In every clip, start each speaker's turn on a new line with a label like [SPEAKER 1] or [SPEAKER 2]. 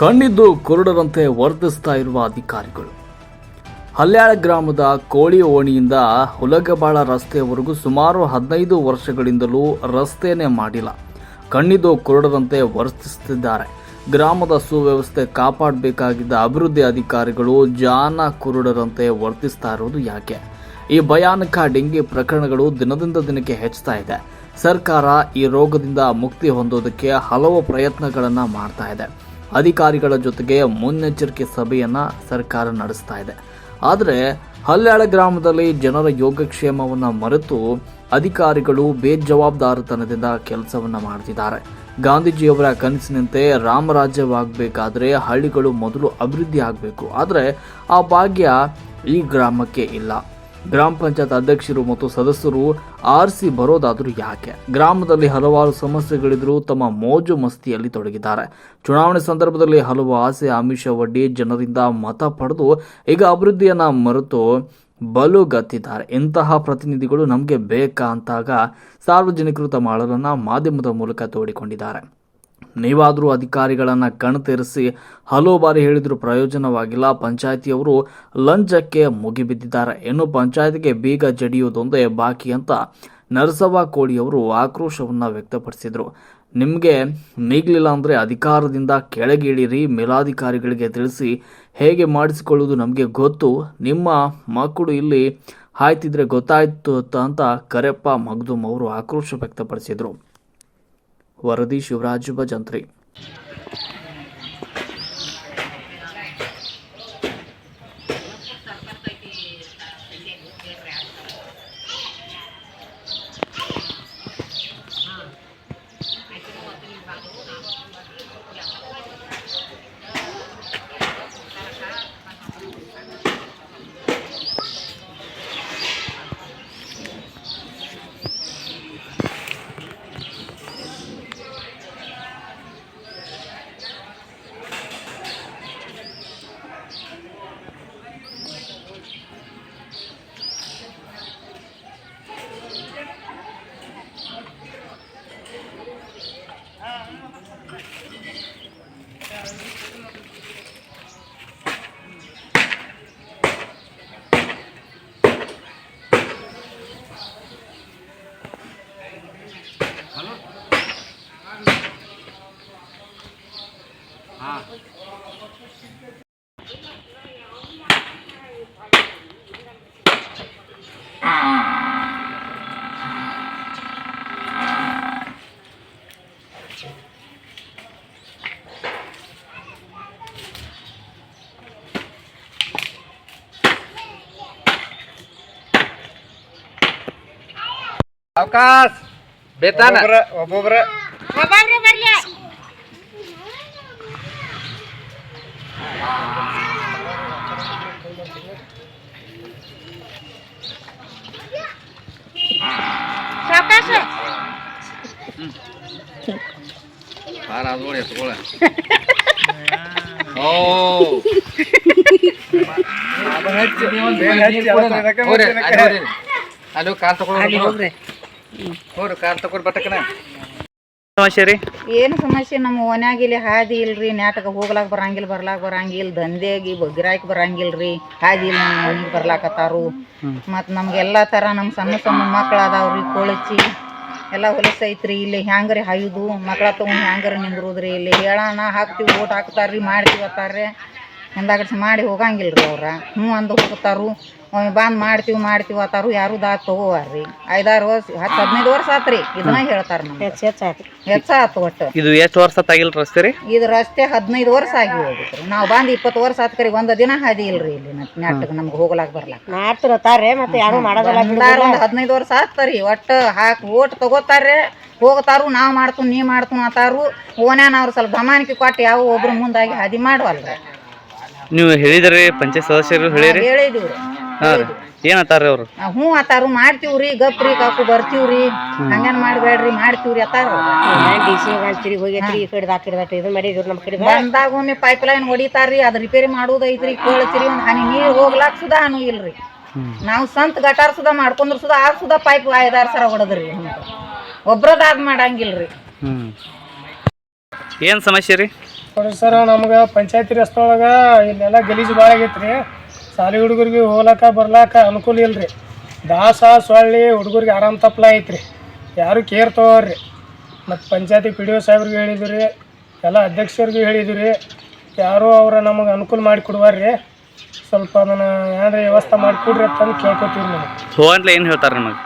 [SPEAKER 1] ಕಣ್ಣಿದ್ದು ಕುರುಡರಂತೆ ವರ್ತಿಸ್ತಾ ಇರುವ ಅಧಿಕಾರಿಗಳು. ಹಲ್ಯಾಳ ಗ್ರಾಮದ ಕೋಳಿ ಓಣಿಯಿಂದ ಹುಲಗಬಾಳ ರಸ್ತೆಯವರೆಗೂ ಸುಮಾರು ಹದಿನೈದು ವರ್ಷಗಳಿಂದಲೂ ರಸ್ತೆನೇ ಮಾಡಿಲ್ಲ. ಕಣ್ಣಿದ್ದು ಕುರುಡರಂತೆ ವರ್ತಿಸುತ್ತಿದ್ದಾರೆ ಗ್ರಾಮದ ಸುವ್ಯವಸ್ಥೆ ಕಾಪಾಡಬೇಕಾಗಿದ್ದ ಅಭಿವೃದ್ಧಿ ಅಧಿಕಾರಿಗಳು ಜಾನ ಕುರುಡರಂತೆ ವರ್ತಿಸ್ತಾ ಇರೋದು ಯಾಕೆ? ಈ ಭಯಾನಕ ಡೆಂಗಿ ಪ್ರಕರಣಗಳು ದಿನದಿಂದ ದಿನಕ್ಕೆ ಹೆಚ್ಚುತ್ತಾ ಇದೆ. ಸರ್ಕಾರ ಈ ರೋಗದಿಂದ ಮುಕ್ತಿ ಹೊಂದೋದಕ್ಕೆ ಹಲವು ಪ್ರಯತ್ನಗಳನ್ನು ಮಾಡ್ತಾ ಇದೆ. ಅಧಿಕಾರಿಗಳ ಜೊತೆಗೆ ಮುನ್ನೆಚ್ಚರಿಕೆ ಸಭೆಯನ್ನ ಸರ್ಕಾರ ನಡೆಸ್ತಾ ಇದೆ. ಆದರೆ ಹಲ್ಯಾಳ ಗ್ರಾಮದಲ್ಲಿ ಜನರ ಯೋಗಕ್ಷೇಮವನ್ನು ಮರೆತು ಅಧಿಕಾರಿಗಳು ಬೇಜವಾಬ್ದಾರತನದಿಂದ ಕೆಲಸವನ್ನ ಮಾಡ್ತಿದ್ದಾರೆ. ಗಾಂಧೀಜಿಯವರ ಕನಸಿನಂತೆ ರಾಮರಾಜ್ಯವಾಗಬೇಕಾದ್ರೆ ಹಳ್ಳಿಗಳು ಮೊದಲು ಅಭಿವೃದ್ಧಿ ಆಗಬೇಕು. ಆದರೆ ಆ ಭಾಗ್ಯ ಈ ಗ್ರಾಮಕ್ಕೆ ಇಲ್ಲ. ಗ್ರಾಮ ಪಂಚಾಯತ್ ಅಧ್ಯಕ್ಷರು ಮತ್ತು ಸದಸ್ಯರು ಆರಿಸಿ ಬರೋದಾದರೂ ಯಾಕೆ? ಗ್ರಾಮದಲ್ಲಿ ಹಲವಾರು ಸಮಸ್ಯೆಗಳಿದ್ರೂ ತಮ್ಮ ಮೋಜು ಮಸ್ತಿಯಲ್ಲಿ ತೊಡಗಿದ್ದಾರೆ. ಚುನಾವಣೆ ಸಂದರ್ಭದಲ್ಲಿ ಹಲವು ಆಸೆ, ಆಮಿಷ, ಒಡ್ಡಿ ಜನರಿಂದ ಮತ ಪಡೆದು ಈಗ ಅಭಿವೃದ್ಧಿಯನ್ನ ಮರೆತು ಬಲುಗತ್ತಿದ್ದಾರೆ. ಇಂತಹ ಪ್ರತಿನಿಧಿಗಳು ನಮಗೆ ಬೇಕಾ ಅಂತಾಗ ಸಾರ್ವಜನಿಕರು ತಮ್ಮ ಅಳಲನ್ನು ಮಾಧ್ಯಮದ ಮೂಲಕ ತೋಡಿಕೊಂಡಿದ್ದಾರೆ. ನೀವಾದರೂ ಅಧಿಕಾರಿಗಳನ್ನು ಕಣ್ತೆರೆಸಿ ಹಲವು ಬಾರಿ ಹೇಳಿದರೂ ಪ್ರಯೋಜನವಾಗಿಲ್ಲ. ಪಂಚಾಯತಿಯವರು ಲಂಚಕ್ಕೆ ಮುಗಿಬಿದ್ದಿದ್ದಾರೆ. ಇನ್ನು ಪಂಚಾಯತಿಗೆ ಬೀಗ ಜಡಿಯುವುದೊಂದೇ ಬಾಕಿ ಅಂತ ನರಸವ್ವ ಕೋಳಿಯವರು ಆಕ್ರೋಶವನ್ನು ವ್ಯಕ್ತಪಡಿಸಿದರು. ನಿಮಗೆ ನೀಗಲಿಲ್ಲ ಅಂದರೆ ಅಧಿಕಾರದಿಂದ ಕೆಳಗೆ ಇಳಿರಿ ಮೇಲಾಧಿಕಾರಿಗಳಿಗೆ ತಿಳಿಸಿ ಹೇಗೆ ಮಾಡಿಸಿಕೊಳ್ಳುವುದು ನಮಗೆ ಗೊತ್ತು. ನಿಮ್ಮ ಮಕ್ಕಳು ಇಲ್ಲಿ ಹಾಯ್ತಿದ್ರೆ ಗೊತ್ತಾಯ್ತು ಅಂತ ಕರೆಪ್ಪ ಮಗ್ದುಮ್ ಅವರು ಆಕ್ರೋಶ ವ್ಯಕ್ತಪಡಿಸಿದರು. ವರದಿ ಶಿವರಾಜ ಭಜಂತ್ರಿ હા
[SPEAKER 2] ಅವಕಾಶ ಬೇತಾನ
[SPEAKER 3] ಒಬ್ಬೊಬ್ರ
[SPEAKER 4] ಒಬ್ಬೊಬ್ರು ಬರ್ಲಿ ಸಾವಕಾಶ
[SPEAKER 2] ಬಾರ ಅದು ನೋಡಿ ಎತ್ಕೊಳ ಓ ಹೋಗ್ರಿ, ಅಲ್ಲಿ ಹೋಗ್ರಿ. ಅಲ್ಲಿ ಹೋಗಿ ಕಾರ್ ತಗೊಂಡು ಹೋಗ್ರಿ ಕಾರ್ ತಗೊಂಡ್ ಬಟ್ಟಕನ
[SPEAKER 5] ಸಮಸ್ಯೆ ರೀ
[SPEAKER 4] ಏನು ಸಮಸ್ಯೆ ನಮ್ಮ ಓನ್ಯಾಗ ಇಲ್ಲಿ ಹಾದಿ ಇಲ್ರಿ ನಾಟಕ ಹೋಗ್ಲಾಕ್ ಬರಂಗಿಲ್ಲ ಬರ್ಲಾಕ್ ಬರಂಗಿಲ್ಲ ದಂಧೆಗಿ ಗಿರಾಕ್ ಬರಂಗಿಲ್ರಿ ಹಾದಿ ಇಲ್ಲ ನಮ್ಮ ಮನಿಗೆ ಬರ್ಲಾಕತ್ತಾರು. ಮತ್ತು ನಮ್ಗೆಲ್ಲ ಥರ ನಮ್ಮ ಸಣ್ಣ ಸಣ್ಣ ಮಕ್ಳು ಅದಾವ್ರಿ ಕೊಳಚಿ ಎಲ್ಲ ಹೊಲಸೈತ್ರಿ ಇಲ್ಲಿ ಹ್ಯಾಂಗ್ರಿ ಹಾಯುದು ಮಕ್ಳ ತಗೊಂಡು ಹ್ಯಾಂಗ್ರಿ ನಿಂದ್ರುದ್ರಿ ಇಲ್ಲಿ ಹೇಳೋಣ ಹಾಕ್ತಿವಿ ಓಟ್ ಹಾಕ್ತಾರ್ರಿ ಮಾಡ್ತೀವಿ ಅತ್ತಾರ್ರಿ ಎಂದಾಗಡ್ಸಿ ಮಾಡಿ ಹೋಗಂಗಿಲ್ರಿ ಅವ್ರ. ಹ್ಞೂ ಅಂದು ಹೋಗ್ತಾರು. ಒಮ್ಮೆ ಬಂದು ಮಾಡ್ತೀವಿ ಮಾಡ್ತೀವಿ ಅತ್ತಾರು ಯಾರು ದಾತ್ ತಗೋವಾರ್ರಿ ಐದಾರು ವರ್ಷ ಹತ್ತು ಹದಿನೈದು ವರ್ಷ ಆತ್ರಿ. ಇದನ್ನ ಹೇಳ್ತಾರ ನಮ್ಗೆ. ಹೆಚ್ಚ ಆತು. ಒಟ್ಟು.
[SPEAKER 5] ಇದು ಎಷ್ಟು ವರ್ಷ ತಾಗಿಲ್ ರಸ್ತೆ ರೀ
[SPEAKER 4] ಇದು ರಸ್ತೆ ಹದಿನೈದು ವರ್ಷ ಆಗಿ ಹೋಗಿ ನಾವು ಬಂದು ಇಪ್ಪತ್ತು ವರ್ಷ ಆತ್ ಕರಿ ಒಂದ್ ದಿನ ಹಾದಿ ಇಲ್ರಿ ಇಲ್ಲಿ ನೆಟ್ಟಗೆ ನಮ್ಗೆ ಹೋಗ್ಲಾಕ್ ಬರ್ಲಾಕ.
[SPEAKER 6] ಮಾಡ್ತಿರತ್ತಾರೆ ಮತ್ತೆ ಯಾರು ಮಾಡೋದಿಲ್ಲ
[SPEAKER 4] ಒಂದ್ ಹದಿನೈದು ವರ್ಷ ಆತ್ರಿ ಒಟ್ಟು ಹಾಕಿ ಓಟ್ ತಗೋತಾರೆ ಹೋಗ್ತಾರು ನಾವ್ ಮಾಡ್ತು ನೀ ಮಾಡ್ತು ಅತ್ತಾರು ಓನ್ಯಾನ ಅವ್ರು ಸ್ವಲ್ಪ ದಮಾನಿಕೆ ಕೊಟ್ಟು ಯಾವ ಒಬ್ರು ಮುಂದಾಗಿ ಹಾದಿ ಮಾಡುವಲ್ರಿ.
[SPEAKER 5] ನೀವು ಹೇಳಿದ್ರಿ ಪಂಚಾಯತ್ ಸದಸ್ಯರು ಹೇಳಿರಿ?
[SPEAKER 4] ಏನ್
[SPEAKER 5] ಹಾ ರೀ. ಏನತ್ತಾರ್ರಿ ಅವ್ರು?
[SPEAKER 4] ಹ್ಞೂ ಅತ್ತಾರು ಮಾಡ್ತೀವ್ರಿ ಗಪ್ರಿ ಕಾಕು ಬರ್ತೀವ್ರಿ. ಹಂಗೇನ್ ಮಾಡ್ಬೇಡ್ರಿ ಮಾಡ್ತೀವ್ರಿ ಅತಾರ
[SPEAKER 6] ಡಿ ಸಿ ಅಂತೀರಿ ಹೋಗೈತ್ರಿ ಈ ಕಡೆ ಆ ಕಡೆ ದಾಟಿ ಇದನ್ನ ಮಾಡಿದ್ರು ನಮ್ಮ ಕಡೆ
[SPEAKER 4] ಬಂದಾಗ ಒಮ್ಮೆ ಪೈಪ್ ಲೈನ್ ಹೊಡಿತಾರ್ರಿ ಅದ್ ರಿಪೇರಿ ಮಾಡೋದೈತ್ರಿ ಕೇಳ್ತೀರಿ ಒಂದು ಹನಿ ನೀರ್ ಹೋಗ್ಲಾಕ್ ಸುದಾ ಹನು ಇಲ್ರಿ. ನಾವು ಸಂತ ಗಟಾರ್ ಸುದಾ ಮಾಡ್ಕೊಂಡ್ರು ಸುದಾ ಆ ಸುದಾ ಪೈಪ್ ಐದಾರು ಸರ ಹೊಡೆದ್ರಿ ಒಬ್ರದಾದ್ ಮಾಡಂಗಿಲ್ರಿ.
[SPEAKER 5] ಹ್ಮ್. ಏನು ಸಮಸ್ಯೆ ರೀ?
[SPEAKER 3] ನೋಡ್ರಿ ಸರ್ ನಮ್ಗೆ ಪಂಚಾಯತಿ ರಸ್ತೆ ಒಳಗೆ ಇಲ್ಲೆಲ್ಲ ಗಲೀಜು ಭಾಳ ರೀ ಶಾಲೆ ಹುಡುಗರಿಗೆ ಹೋಗ್ಲಾಕ ಬರ್ಲಾಕ ಅನುಕೂಲ ಇಲ್ರಿ. ದಾಸ ಸೊಳ್ಳಿ ಹುಡುಗರಿಗೆ ಆರಾಮ್ ತಪ್ಪಲ ಐತ್ರಿ. ಯಾರು ಕೇರ್ ತಗೋರಿ. ಮತ್ತು ಪಂಚಾಯತಿ ಪಿ ಡಿ ಒ ಸಾಹೇಬ್ರಿಗೆ ಹೇಳಿದ್ರಿ ಎಲ್ಲ ಅಧ್ಯಕ್ಷರಿಗೆ ರೀ ಯಾರು ಅವ್ರ ನಮಗೆ ಅನುಕೂಲ ಮಾಡಿ ಕೊಡುವಾರ್ರಿ ಸ್ವಲ್ಪ ಅದನ್ನು ಏನಾರ ವ್ಯವಸ್ಥೆ ಮಾಡಿಕೊಡ್ರಿ ಅಂತಂದು ಕೇಳ್ಕೊತೀವಿ ನಿಮಗೆ.
[SPEAKER 5] ಹೋಗಂಟ್ಲೆ ಏನು ಹೇಳ್ತಾರೆ ನಮಗೆ?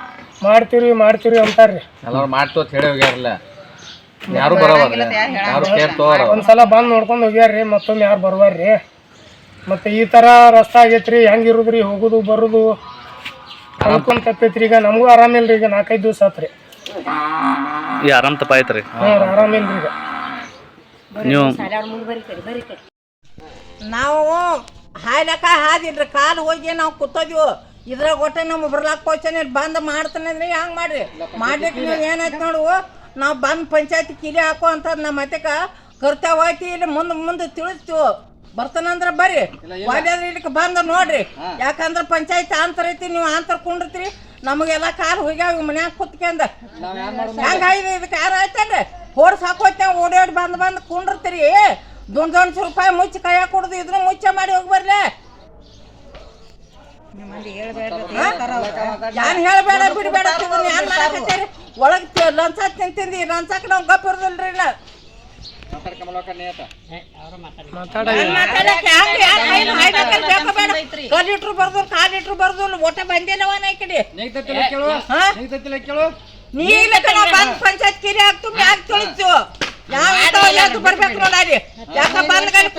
[SPEAKER 3] ಮಾಡ್ತೀವಿ ಮಾಡ್ತೀವಿ ಅಂತಾರ್ರಿ.
[SPEAKER 2] ಎಲ್ಲರೂ ಮಾಡ್ತು ಅಂತ ಹೇಳಿ ಹೋಗ್ಯಾರಲ್ಲ. ಯಾರು ಯಾರು ಕೇರ್ ತಗೋರ
[SPEAKER 3] ಒಂದ್ಸಲ ಬಂದು ನೋಡ್ಕೊಂಡು ಹೋಗ್ಯಾರ್ರಿ ಮತ್ತೊಮ್ಮೆ ಯಾರು ಬರ್ವಾರ್ರಿ. ಮತ್ತೆ ಈ ಥರ ರಸ್ತೆ ಆಗೈತ್ರಿ ಹೆಂಗಿರುದ್ರಿ ಹೋಗುದು ಬರುದು ಅನ್ಕೊಂಡ್ ತಪ್ಪೈತ್ರಿ. ಈಗ ನಮಗೂ ಆರಾಮಿಲ್ರಿ ಈಗ ನಾಲ್ಕೈದು ದಿವಸ ಆತ್ರಿ.
[SPEAKER 5] ಈ ಆರಾಮ್ ತಪ್ಪ ರೀ
[SPEAKER 3] ಹ್ಞೂ ಆರಾಮಿಲ್ರಿ ಈಗ.
[SPEAKER 5] ನೀವು
[SPEAKER 7] ನಾವು ಹಾಯ್ಲಕ್ಕ ಹಾದಿಲ್ರಿ ಕಾಲು ಹೋಗಿ ನಾವು ಕೂತೋದ್ವು. ಇದ್ರಾಗ ಒಟ್ಟೆ ನಮ್ಮ ಬರ್ಲಾಕ್ ಕೋಚನೆ ಬಂದ್ ಮಾಡ್ತಾನೆ ಅಂದ್ರೆ ಹಂಗೆ ಮಾಡ್ರಿ? ಮಾಡ್ಲಿಕ್ಕೆ ನೀವು ಏನಾಯ್ತು ನೋಡು. ನಾವು ಬಂದು ಪಂಚಾಯತಿ ಕಿಲಿ ಹಾಕೋ ಅಂತ ನಮ್ಮ ಮತ್ತೆಕ ಕರ್ತವ್ಯ ಐತಿ ಇಲ್ಲಿ ಮುಂದೆ ಮುಂದೆ ತಿಳಿಸ್ತೀವಿ ಬರ್ತಾನಂದ್ರ ಬರ್ರಿ. ಒಳ್ಳೆದ್ರೆ ಇಲ್ಲಿಗೆ ಬಂದು ನೋಡ್ರಿ. ಯಾಕಂದ್ರೆ ಪಂಚಾಯತಿ ಆಂತರ ಐತಿ ನೀವು ಆಂತರ ಕುಂಡಿರ್ತೀರಿ. ನಮಗೆಲ್ಲ ಕಾಲು ಹೋಗ್ಯಾವ ಮನ್ಯಾಗ ಕುತ್ಕೊಂಡ. ಹೆಂಗಾಗಿದೆ ಇದಕ್ಕೆ ಯಾರು ಆಯ್ತಲ್ರಿ ಹೊಡ್ಸ್ ಹಾಕೋತೇವೆ ಓಡಾಡಿ ಬಂದು ಬಂದು ಕುಂಡಿರ್ತೀರಿ. ದೊಡ್ಡ ದೊಡ್ಡ ರೂಪಾಯಿ ಮುಚ್ಚಿ ಕೈಯಾಗ ಕುಡ್ದು ಇದ್ರು ಮುಚ್ಚ ಮಾಡಿ ಹೋಗಿ ಬರ್ಲೆ. ಯಾನ್ ಹೇಳ್ಬೇಡ ಬಿಡ್ಬೇಡ ಮಾಡಕತ್ತೀರಿ ಒಳಗ್ ಲಂಚ ತಿಂತಿಂದಿ ಲಂಚಕ್ಕೆ ನಾವು ಗಪ್ ಇರೋದಿಲ್ರಿ ಇಲ್ಲ ಲೀಟ್ರ್ ಬರ್ದು ಕಾಲ್ ಲೀಟ್ರ್ ಬರ್ದು ಒಟ್ಟ ಬಂದಿಲ್ಲವ ನಾ ಈ ಕಡೆ. ಹಾ? ನೀ ಇಲ್ಲ ಕಣ ಬಂದ್ ಪಂಚಾಯತ್ ಕಿರಿ ಹಾಕ್ತು ಮ್ಯಾಗ ತೊಳಿತು. ಯಾವ ಬರ್ಬೇಕು ನೋಡಿ ಯಾಕ ಬಂದ್ ಗಾಡಿ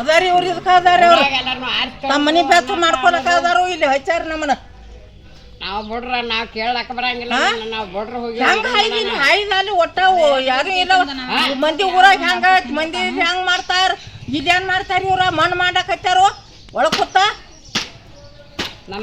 [SPEAKER 7] ಅದಾರಿ ಇವ್ರು ಇದಕ್ಕ ಅದಾರಿ ಅವ್ರು? ನಮ್ಮ ಮನಿ ಬೆಚ್ಚ ಮಾಡ್ಕೊಳಕ ಅದಾರು ಇಲ್ಲಿ ಹಚ್ಚಾರ ನಮ್ಮನ್ನ.
[SPEAKER 6] ನಾವು ಬಿಡ್ರ ನಾವು ಕೇಳಕ್ ಬರಂಗಿಲ್ಲ ನಾವು ಬಿಡ್ರ ಹೋಗಿ
[SPEAKER 7] ಹೆಂಗ ಹಾಯ್ದಿಲ್ಲ ಹಾಯ್ದ ಅಲ್ಲಿ ಒಟ್ಟ ಯಾರು ಇಲ್ಲ. ಮಂದಿ ಊರಾಗ ಹೆಂಗ ಮಂದಿ ಹೆಂಗ್ ಮಾಡ್ತಾರ? ಇದೇನ್ ಮಾಡ್ತಾರ ಇವ್ರ? ಮಣ್ಣು ಮಾಡಕತ್ತಾರು ಒಳಕುತ್ತ ಕೂತ?